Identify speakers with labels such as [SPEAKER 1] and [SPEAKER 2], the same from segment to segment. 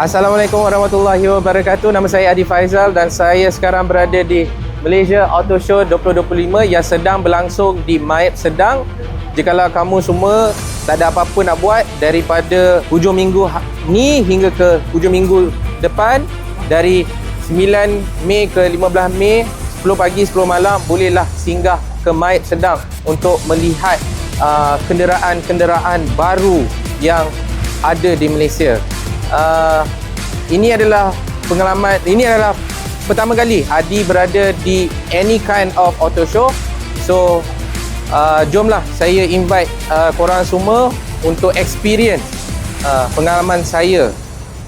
[SPEAKER 1] Assalamualaikum warahmatullahi wabarakatuh. Nama saya Adi Faizal dan saya sekarang berada di Malaysia Auto Show 2025 yang sedang berlangsung di Maib Sedang. Jikalau kamu semua tak ada apa-apa nak buat daripada hujung minggu ha- ni hingga ke hujung minggu depan dari 9 Mei ke 15 Mei 10 pagi 10 malam bolehlah singgah ke Maib Sedang untuk melihat uh, kenderaan-kenderaan baru yang ada di Malaysia. Uh, ini adalah pengalaman ini adalah pertama kali Adi berada di any kind of auto show. So uh, jomlah saya invite uh, korang semua untuk experience uh, pengalaman saya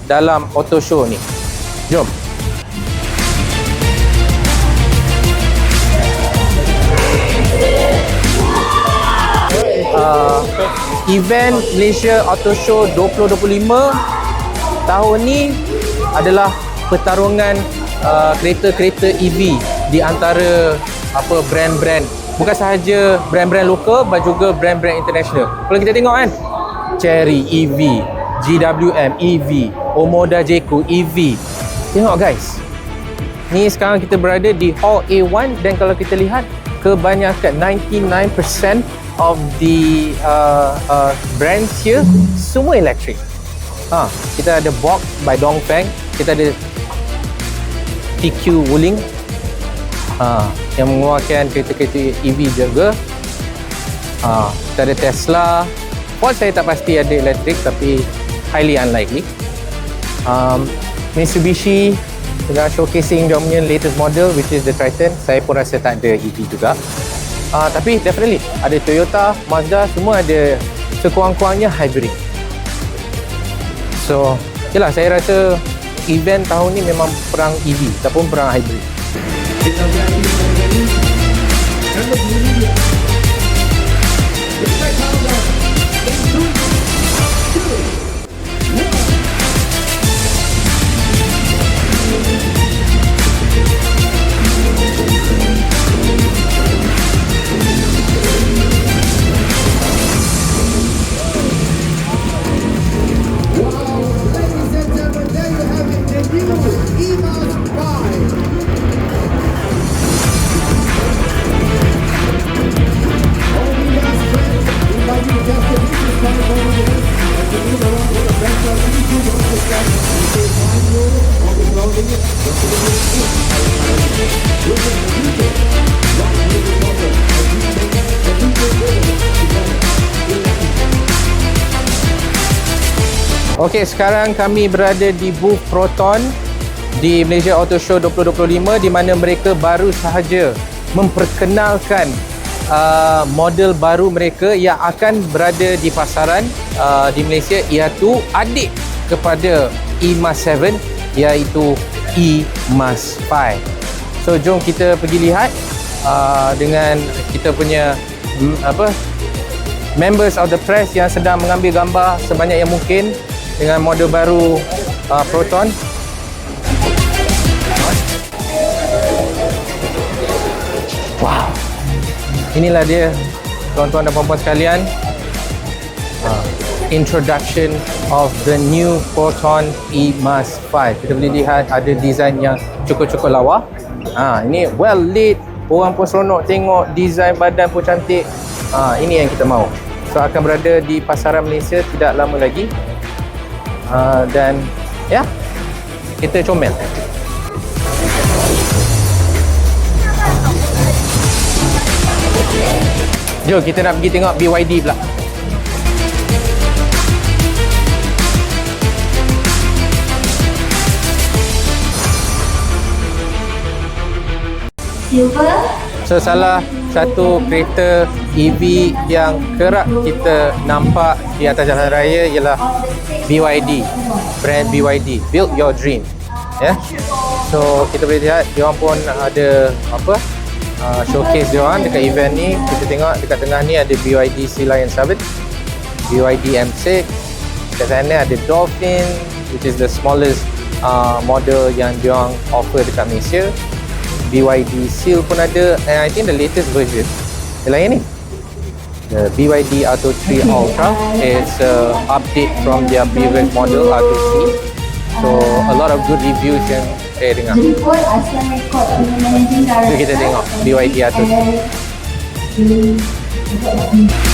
[SPEAKER 1] dalam auto show ni. Jom. uh, event Malaysia Auto Show 2025 tahun ni adalah pertarungan uh, kereta-kereta EV di antara apa brand-brand bukan sahaja brand-brand lokal but juga brand-brand international. Kalau kita tengok kan Cherry EV, GWM EV, Omoda Jayco EV. Tengok guys. Ni sekarang kita berada di Hall A1 dan kalau kita lihat kebanyakan 99% of the uh, uh, brands here semua elektrik. Ha, kita ada Box by Dongfeng, kita ada TQ Wuling ha, yang mengeluarkan kereta-kereta EV juga. Ha, kita ada Tesla. Ford saya tak pasti ada elektrik tapi highly unlikely. Um, Mitsubishi tengah showcasing dia punya latest model which is the Triton. Saya pun rasa tak ada EV juga. Uh, tapi definitely ada Toyota, Mazda semua ada sekurang-kurangnya hybrid. So, yalah saya rasa event tahun ni memang perang EV ataupun perang hybrid. Okey, sekarang kami berada di booth Proton di Malaysia Auto Show 2025 di mana mereka baru sahaja memperkenalkan uh, model baru mereka yang akan berada di pasaran uh, di Malaysia iaitu adik kepada E-Mas 7 iaitu E-Mas 5. So jom kita pergi lihat uh, dengan kita punya mm, apa members of the press yang sedang mengambil gambar sebanyak yang mungkin dengan model baru uh, Proton. Wow. Inilah dia tuan-tuan dan puan-puan sekalian. Uh, introduction of the new Proton E-Mas 5. Kita boleh lihat ada design yang cukup-cukup lawa. Ha, ini well lit. Orang pun seronok tengok design badan pun cantik. Ha, ini yang kita mahu. So akan berada di pasaran Malaysia tidak lama lagi. Uh, dan ya, kita comel. Jom kita nak pergi tengok BYD pula.
[SPEAKER 2] silver
[SPEAKER 1] So salah satu kereta EV yang kerap kita nampak di atas jalan raya ialah BYD. Brand BYD. Build your dream. Ya. Yeah? So kita boleh lihat dia orang pun ada apa? Uh, showcase dia orang dekat event ni. Kita tengok dekat tengah ni ada BYD Sea Lion 7, BYD M6. Dekat sana ada Dolphin which is the smallest uh, model yang dia orang offer dekat Malaysia. BYD Seal pun ada and I think the latest version ialah yang ni The BYD Atto 3 Ultra is uh, update from their previous model Atto 3. So a lot of good reviews yang saya dengar.
[SPEAKER 2] Jemput Aslan Record punya managing director.
[SPEAKER 1] Jom kita tengok BYD Atto 3.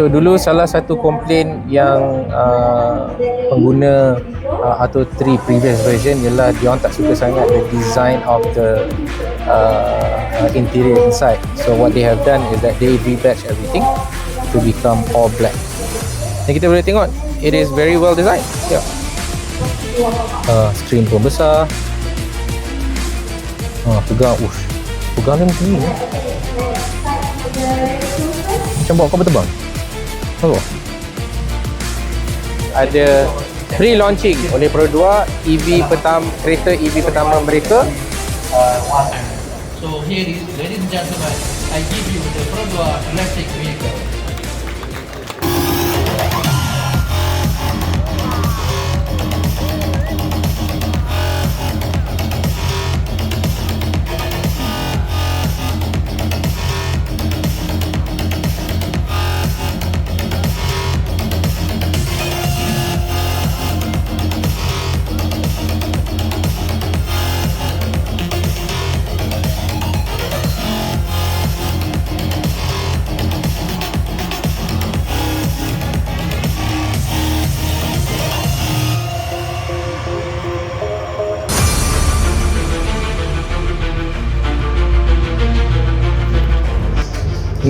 [SPEAKER 1] So dulu salah satu komplain yang uh, pengguna uh, Atto 3 previous version ialah dia tak suka sangat the design of the uh, interior inside. So what they have done is that they rebatch everything to become all black. Dan kita boleh tengok it is very well designed. Yeah. Uh, screen pun besar. Uh, pegang, ush. Pegang dia macam ni. eh. Macam bawa kapal terbang. Oh. Ada pre-launching oleh Pro 2 EV pertama kereta EV pertama mereka
[SPEAKER 3] So here is, ladies and gentlemen, I give you the Produa electric vehicle.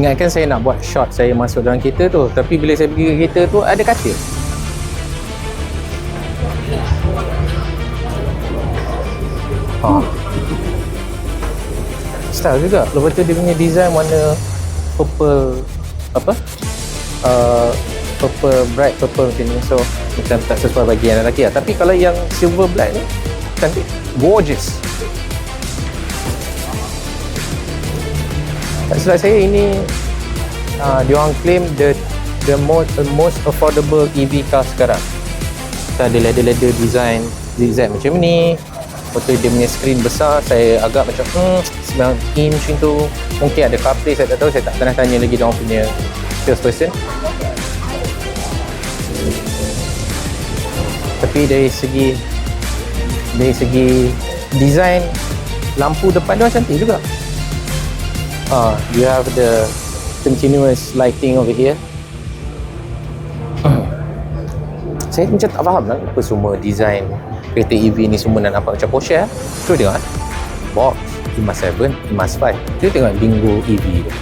[SPEAKER 1] Ingatkan saya nak buat shot saya masuk dalam kereta tu. Tapi bila saya pergi ke kereta tu ada katil. Ha. Style juga. Lepas tu dia punya design warna Purple Apa? Uh, purple, bright purple macam ni. So macam tak sesuai bagi yang lelaki lah. Tapi kalau yang silver black ni Cantik. Gorgeous Silap saya ini uh, dia orang claim the the most the most affordable EV car sekarang. Kita ada leather-leather design zigzag macam ni. Lepas tu dia punya screen besar saya agak macam hmm 9 inch tu mungkin ada CarPlay saya tak tahu saya tak pernah tanya lagi dia orang punya salesperson. Tapi dari segi dari segi design lampu depan dia cantik juga. Ah, you have the continuous lighting over here. Saya macam tak faham lah apa semua design kereta EV ni semua nak nampak macam Porsche eh. Cuba tengok eh. Box, Emas 7, Emas 5. Cuba tengok Bingo EV tu.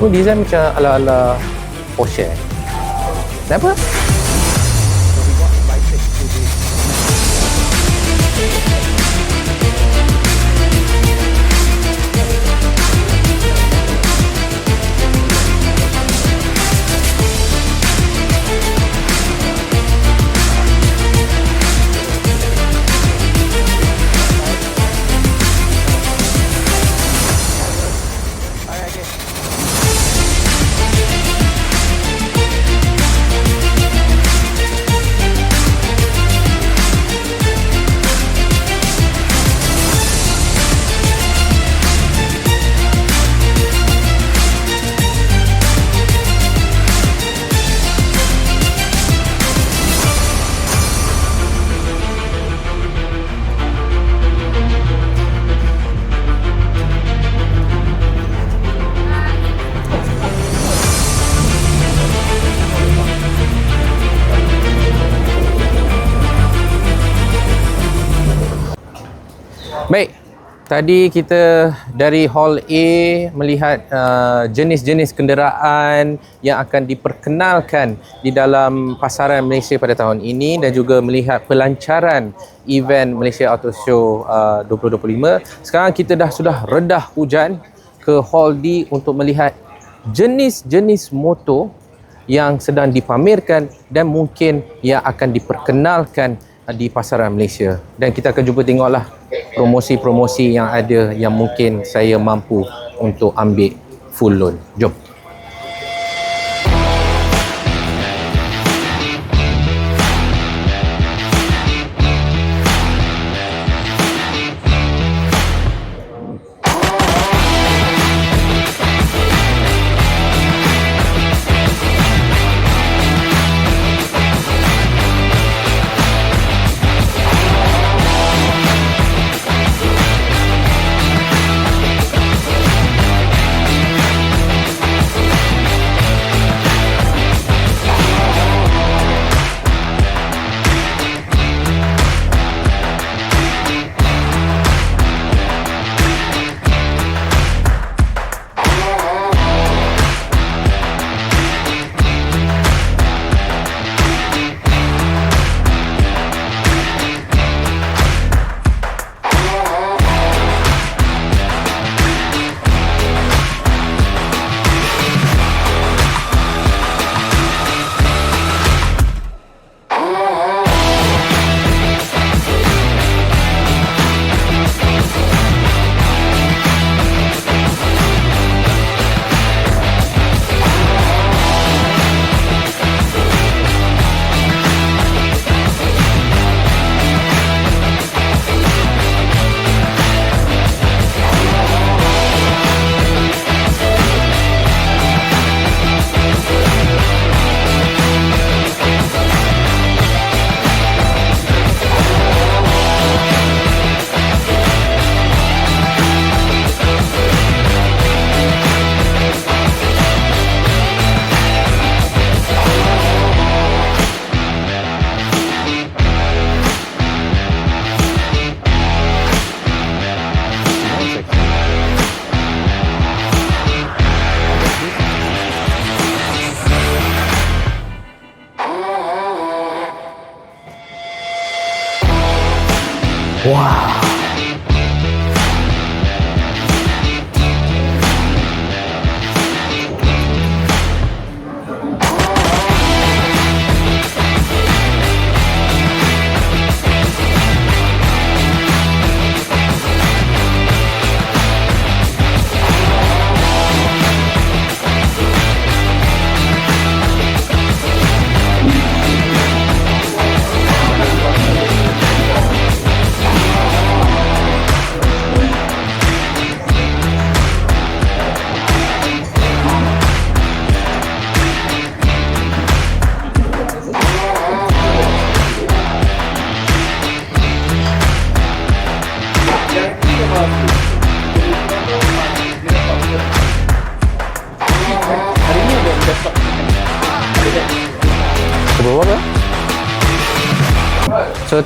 [SPEAKER 1] Tu design macam ala-ala Porsche. Kenapa? Tadi kita dari Hall A melihat uh, jenis-jenis kenderaan yang akan diperkenalkan di dalam pasaran Malaysia pada tahun ini dan juga melihat pelancaran event Malaysia Auto Show uh, 2025. Sekarang kita dah sudah redah hujan ke Hall D untuk melihat jenis-jenis motor yang sedang dipamerkan dan mungkin yang akan diperkenalkan di pasaran Malaysia. Dan kita akan cuba tengoklah promosi-promosi yang ada yang mungkin saya mampu untuk ambil full loan. Jom.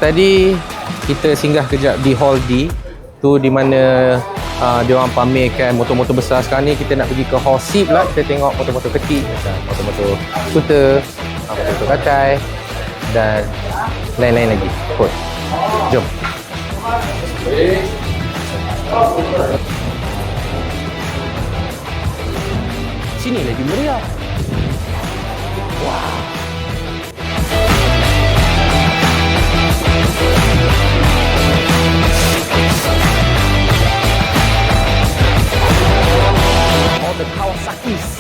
[SPEAKER 1] Tadi kita singgah kejap di Hall D tu di mana uh, dia orang pamerkan motor-motor besar sekarang ni kita nak pergi ke Hall C pula kita tengok motor-motor kecil macam motor-motor skuter, uh, motor-motor katai dan lain-lain lagi. Cool. Jom. Sini lagi meriah. all the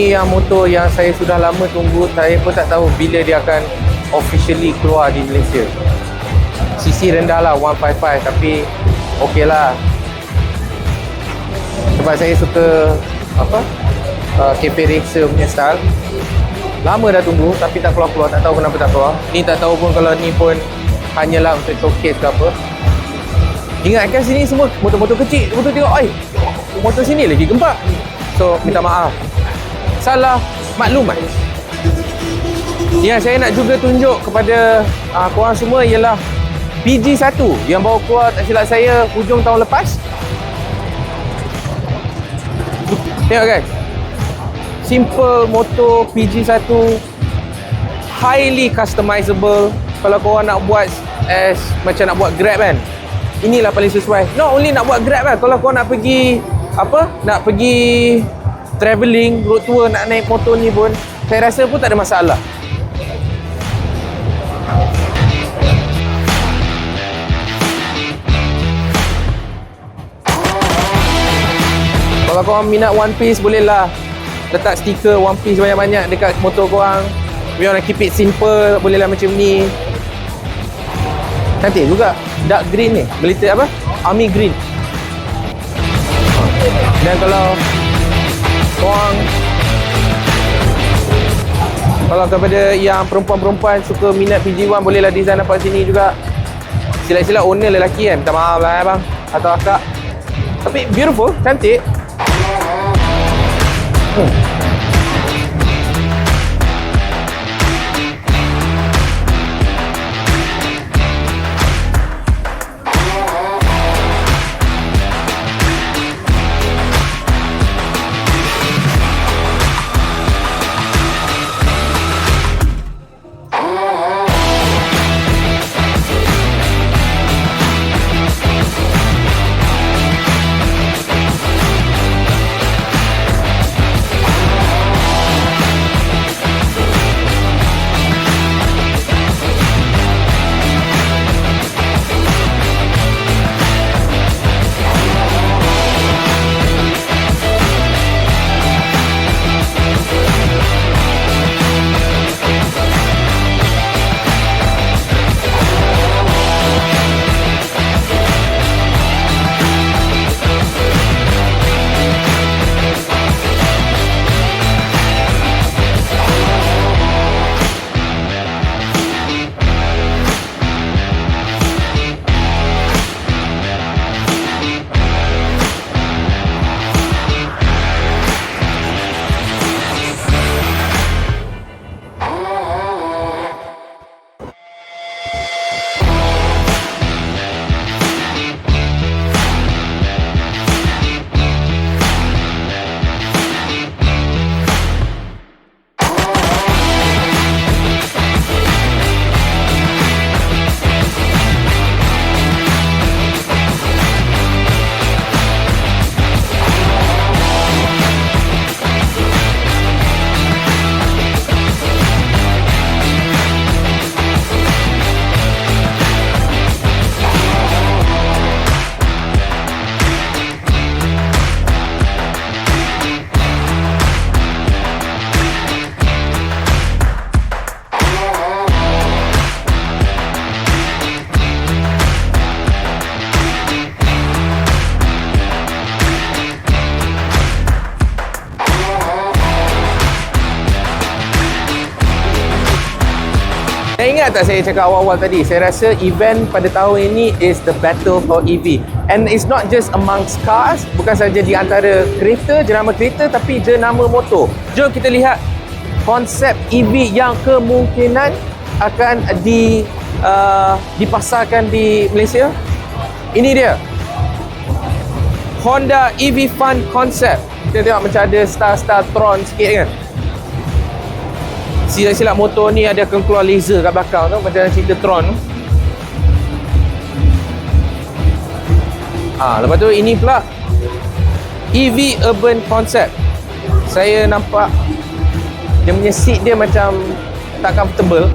[SPEAKER 1] Yang motor yang saya sudah lama tunggu Saya pun tak tahu bila dia akan officially keluar di Malaysia. CC rendah lah 155 tapi okey lah. Sebab saya suka apa uh, KP Racer punya style. Lama dah tunggu tapi tak keluar-keluar Tak tahu kenapa tak keluar. Ni tak tahu pun kalau ni pun Hanyalah untuk showcase ke apa. Ingatkan sini semua motor-motor kecil Motor tengok, oi Motor sini lagi gempak. So, minta maaf salah maklumat. Yang saya nak juga tunjuk kepada uh, korang semua ialah PG1 yang baru keluar tak silap saya hujung tahun lepas. Tengok guys. Simple motor PG1 highly customizable kalau korang nak buat as macam nak buat Grab kan. Inilah paling sesuai. Not only nak buat Grab kan kalau korang nak pergi apa? Nak pergi travelling, road tour nak naik motor ni pun saya rasa pun tak ada masalah. Kalau korang minat One Piece boleh lah letak stiker One Piece banyak-banyak dekat motor korang. We want to keep it simple, boleh lah macam ni. Cantik juga. Dark green ni. Military apa? Army green. Dan kalau korang kalau kepada yang perempuan-perempuan suka minat PG1 bolehlah design dapat sini juga. Sila-sila owner lelaki kan minta maaf lah eh bang atau akak. Tapi beautiful cantik ingat tak saya cakap awal-awal tadi, saya rasa event pada tahun ini is the battle for EV. And it's not just amongst cars, bukan saja di antara kereta, jenama kereta tapi jenama motor. Jom kita lihat konsep EV yang kemungkinan akan di uh, dipasarkan di Malaysia. Ini dia. Honda EV Fun Concept. Kita tengok macam ada star-star Tron sikit kan. Silap-silap motor ni ada akan keluar laser kat belakang tu macam cerita Tron tu. Ah, lepas tu ini pula EV Urban Concept. Saya nampak dia punya seat dia macam tak comfortable.